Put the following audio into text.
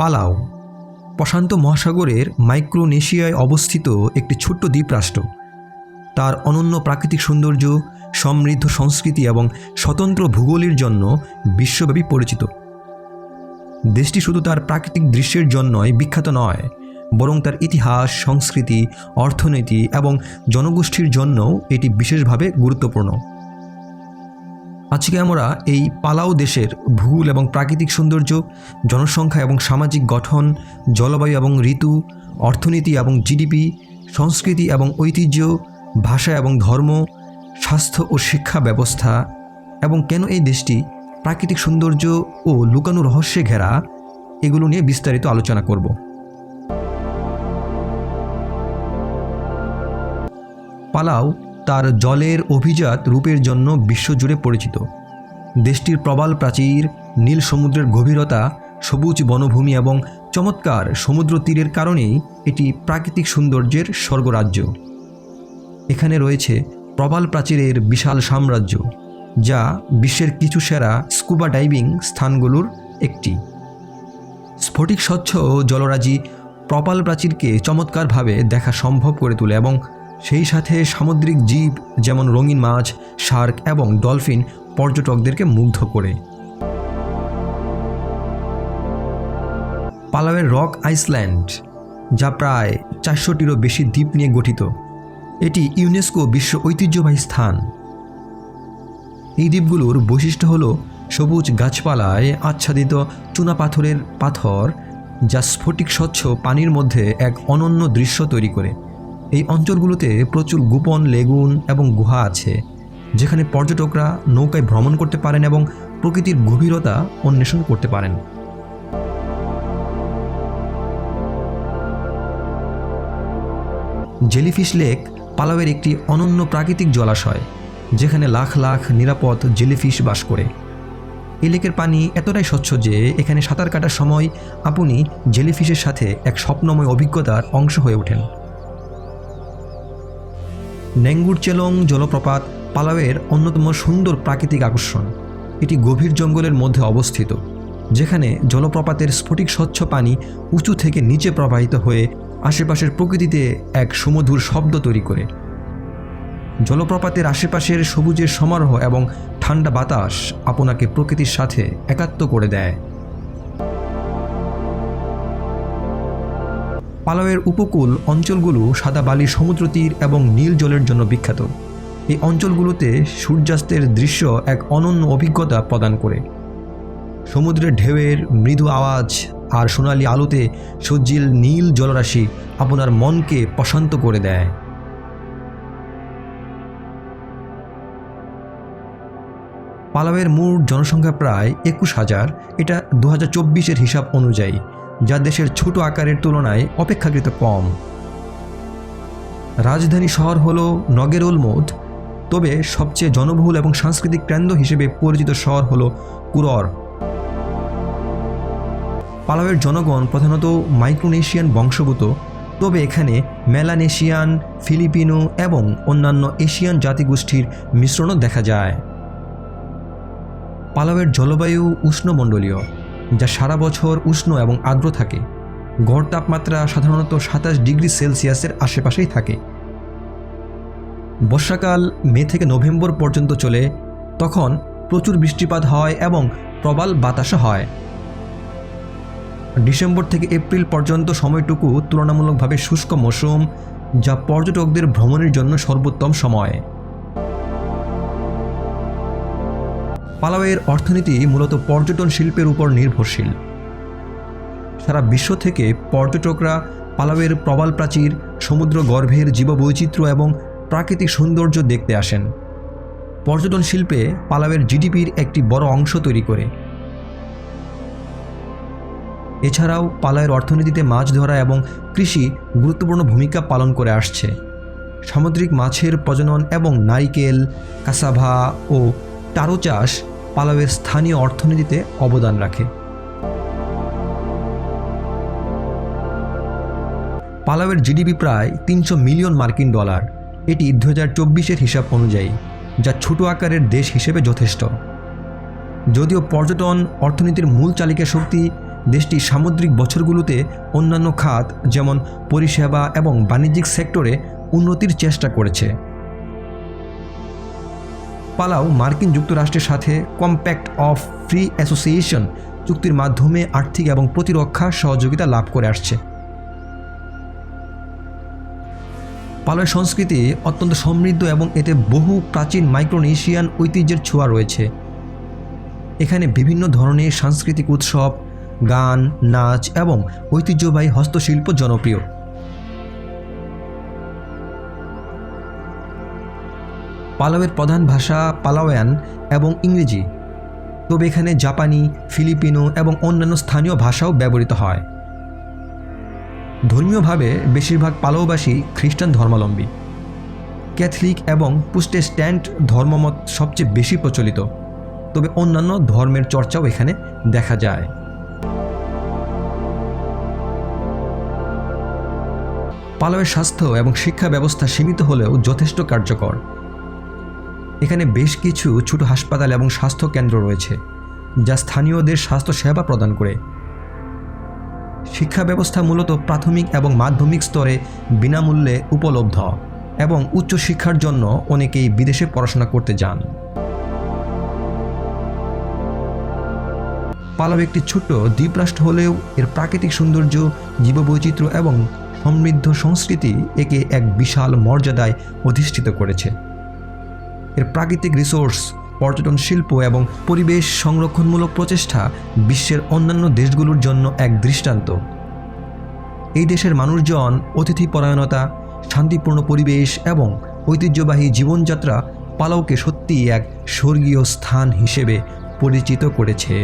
পালাও। প্রশান্ত মহাসাগরের মাইক্রোনেশিয়ায় অবস্থিত একটি ছোট্ট দ্বীপরাষ্ট্র। তার অনন্য প্রাকৃতিক সৌন্দর্য, সমৃদ্ধ সংস্কৃতি এবং স্বতন্ত্র ভূগোলের জন্য বিশ্বব্যাপী পরিচিত। দেশটি শুধু তার প্রাকৃতিক দৃশ্যের জন্যই বিখ্যাত নয়, বরং তার ইতিহাস, সংস্কৃতি, অর্থনীতি এবং জনগোষ্ঠীর জন্যও এটি বিশেষভাবে গুরুত্বপূর্ণ। আজকে আমরা এই পালাও দেশের ভূগোল এবং প্রাকৃতিক সৌন্দর্য, জনসংখ্যা এবং সামাজিক গঠন, জলবায়ু এবং ঋতু, অর্থনীতি এবং জিডিপি সংস্কৃতি এবং ঐতিহ্য, ভাষা এবং ধর্ম, স্বাস্থ্য ও শিক্ষা ব্যবস্থা এবং কেন এই দেশটি প্রাকৃতিক সৌন্দর্য ও লুকানো রহস্যে ঘেরা, এগুলো নিয়ে বিস্তারিত আলোচনা করব। পালাও তার জলের অভিজাত রূপের জন্য বিশ্বজুড়ে পরিচিত। দেশটির প্রবাল প্রাচীর, নীল সমুদ্রের গভীরতা, সবুজ বনভূমি এবং চমৎকার সমুদ্র তীরের কারণেই এটি প্রাকৃতিক সৌন্দর্যের স্বর্গরাজ্য। এখানে রয়েছে প্রবাল প্রাচীরের বিশাল সাম্রাজ্য, যা বিশ্বের কিছু সেরা স্কুবা ডাইভিং স্থানগুলোর একটি। স্ফটিক স্বচ্ছ জলরাজি প্রপাল প্রাচীরকে চমৎকারভাবে দেখা সম্ভব করে তোলে এবং সেই সাথে সামুদ্রিক জীব যেমন রঙিন মাছ, শার্ক এবং ডলফিন পর্যটকদেরকে মুগ্ধ করে। পালাওয়ের রক আইসল্যান্ড, যা প্রায় চারশোটিরও বেশি দ্বীপ নিয়ে গঠিত। এটি ইউনেস্কো বিশ্ব ঐতিহ্যবাহী স্থান। এই দ্বীপগুলোর বৈশিষ্ট্য হল সবুজ গাছপালায় আচ্ছাদিত চুনা পাথরের পাথর, যা স্ফটিক স্বচ্ছ পানির মধ্যে এক অনন্য দৃশ্য তৈরি করে। এই অঞ্চলগুলোতে প্রচুর গোপন লেগুন এবং গুহা আছে, যেখানে পর্যটকরা নৌকায় ভ্রমণ করতে পারেন এবং প্রকৃতির গভীরতা অন্বেষণ করতে পারেন। জেলিফিশ লেক পালাওয়ের একটি অনন্য প্রাকৃতিক জলাশয়, যেখানে লাখ লাখ নিরাপদ জেলিফিশ বাস করে। এই লেকের পানি এতটাই স্বচ্ছ যে এখানে সাঁতার কাটার সময় আপনি জেলিফিশের সাথে এক স্বপ্নময় অভিজ্ঞতার অংশ হয়ে ওঠেন। নেঙ্গুরচেলং জলপ্রপাত পালাওয়ের অন্যতম সুন্দর প্রাকৃতিক আকর্ষণ। এটি গভীর জঙ্গলের মধ্যে অবস্থিত, যেখানে জলপ্রপাতের স্ফটিক স্বচ্ছ পানি উঁচু থেকে নিচে প্রবাহিত হয়ে আশেপাশের প্রকৃতিতে এক সুমধুর শব্দ তৈরি করে। জলপ্রপাতের আশেপাশের সবুজের সমারোহ এবং ঠান্ডা বাতাস আপনাকে প্রকৃতির সাথে একাত্ম করে দেয়। পালাওয়ের উপকূল অঞ্চলগুলো সাদা বালির সমুদ্র তীর এবং নীল জলের জন্য বিখ্যাত। এই অঞ্চলগুলোতে সূর্যাস্তের দৃশ্য এক অনন্য অভিজ্ঞতা প্রদান করে। সমুদ্রের ঢেউয়ের মৃদু আওয়াজ আর সোনালি আলোতে সজ্জিল নীল জলরাশি আপনার মনকে প্রশান্ত করে দেয়। পালাওয়ের মোট জনসংখ্যা প্রায় একুশ হাজার। এটা দু হাজার হিসাব অনুযায়ী। যা দেশের ছোট আকারের তুলনায় অপেক্ষাকৃত কম। রাজধানী শহর হল নগেরুল মোদ তবে সবচেয়ে জনবহুল এবং সাংস্কৃতিক কেন্দ্র হিসেবে পরিচিত শহর হল কুরর। পালাওয়ের জনগণ প্রধানত মাইক্রোনেশিয়ান বংশভূত তবে এখানে মেলানেশিয়ান, ফিলিপিনো এবং অন্যান্য এশিয়ান জাতিগোষ্ঠীর মিশ্রণও দেখা যায়। পালাওয়ের জলবায়ু উষ্ণমণ্ডলীয়। যা সারা বছর উষ্ণ এবং আর্দ্র থাকে। গড় তাপমাত্রা সাধারণত সাতাশ ডিগ্রি সেলসিয়াসের আশেপাশেই থাকে। বর্ষাকাল মে থেকে নভেম্বর পর্যন্ত চলে, তখন প্রচুর বৃষ্টিপাত হয় এবং প্রবাল বাতাসও হয়। ডিসেম্বর থেকে এপ্রিল পর্যন্ত সময়টুকু তুলনামূলকভাবে শুষ্ক মৌসুম, যা পর্যটকদের ভ্রমণের জন্য সর্বোত্তম সময়। পালাওয়ের অর্থনীতি মূলত পর্যটন শিল্পের উপর নির্ভরশীল। সারা বিশ্ব থেকে পর্যটকরা পালাওয়ের প্রবাল প্রাচীর সমুদ্র গর্ভের জীববৈচিত্র্য এবং প্রাকৃতিক সৌন্দর্য দেখতে আসেন। পর্যটন শিল্পে পালাওয়ের জিডিপির একটি বড় অংশ তৈরি করে। এছাড়াও পালাওয়ের অর্থনীতিতে মাছ ধরা এবং কৃষি গুরুত্বপূর্ণ ভূমিকা পালন করে আসছে। সামুদ্রিক মাছের প্রজনন এবং নারিকেল, কাসাভা ও টারো চাষ পালাওয়ের স্থানীয় অর্থনীতিতে অবদান রাখে। পালাওয়ের জিডিপি প্রায় তিনশো মিলিয়ন মার্কিন ডলার। এটি দু হাজার চব্বিশের হিসাব অনুযায়ী, যা ছোট আকারের দেশ হিসেবে যথেষ্ট। যদিও পর্যটন অর্থনীতির মূল চালিকা শক্তি দেশটি সামুদ্রিক বছরগুলোতে অন্যান্য খাত যেমন পরিষেবা এবং বাণিজ্যিক সেক্টরে উন্নতির চেষ্টা করেছে। পালাও মার্কিন যুক্তরাষ্ট্রের সাথে কম্প্যাক্ট অফ ফ্রি অ্যাসোসিয়েশন চুক্তির মাধ্যমে আর্থিক এবং প্রতিরক্ষা সহযোগিতা লাভ করে আসছে। পালয়ের সংস্কৃতি অত্যন্ত সমৃদ্ধ এবং এতে বহু প্রাচীন মাইক্রোনেশিয়ান ঐতিহ্যের ছোঁয়া রয়েছে। এখানে বিভিন্ন ধরনের সাংস্কৃতিক উৎসব, গান, নাচ এবং ঐতিহ্যবাহী হস্তশিল্প জনপ্রিয়। পালাওয়ের প্রধান ভাষা পালাওয়ান এবং ইংরেজি। তবে এখানে জাপানি, ফিলিপিনো এবং অন্যান্য স্থানীয় ভাষাও ব্যবহৃত হয়। ধর্মীয়ভাবে বেশিরভাগ পালাওবাসী খ্রিস্টান ধর্মাবলম্বী। ক্যাথলিক এবং পুস্টেস্ট্যান্ট ধর্মমত সবচেয়ে বেশি প্রচলিত। তবে অন্যান্য ধর্মের চর্চাও এখানে দেখা যায়। পালাওয়ের স্বাস্থ্য এবং শিক্ষা ব্যবস্থা সীমিত হলেও যথেষ্ট কার্যকর। এখানে বেশ কিছু ছোট হাসপাতাল এবং স্বাস্থ্য কেন্দ্র রয়েছে, যা স্থানীয়দের স্বাস্থ্য সেবা প্রদান করে। শিক্ষা ব্যবস্থা মূলত প্রাথমিক এবং মাধ্যমিক স্তরে বিনামূল্যে উপলব্ধ এবং উচ্চশিক্ষার জন্য অনেকেই বিদেশে পড়াশোনা করতে যান। পালাও একটি ছোট্ট দ্বীপরাষ্ট্র হলেও এর প্রাকৃতিক সৌন্দর্য, জীববৈচিত্র্য এবং সমৃদ্ধ সংস্কৃতি একে এক বিশাল মর্যাদায় অধিষ্ঠিত করেছে। এর প্রাকৃতিক রিসোর্স পর্যটন শিল্প এবং পরিবেশ সংরক্ষণমূলক প্রচেষ্টা বিশ্বের অন্যান্য দেশগুলোর জন্য এক দৃষ্টান্ত। এই দেশের মানুষজন অতিথিপরায়ণতা শান্তিপূর্ণ পরিবেশ এবং ঐতিহ্যবাহী জীবনযাত্রা পালাওকে সত্যিই এক স্বর্গীয় স্থান হিসেবে পরিচিত করেছে।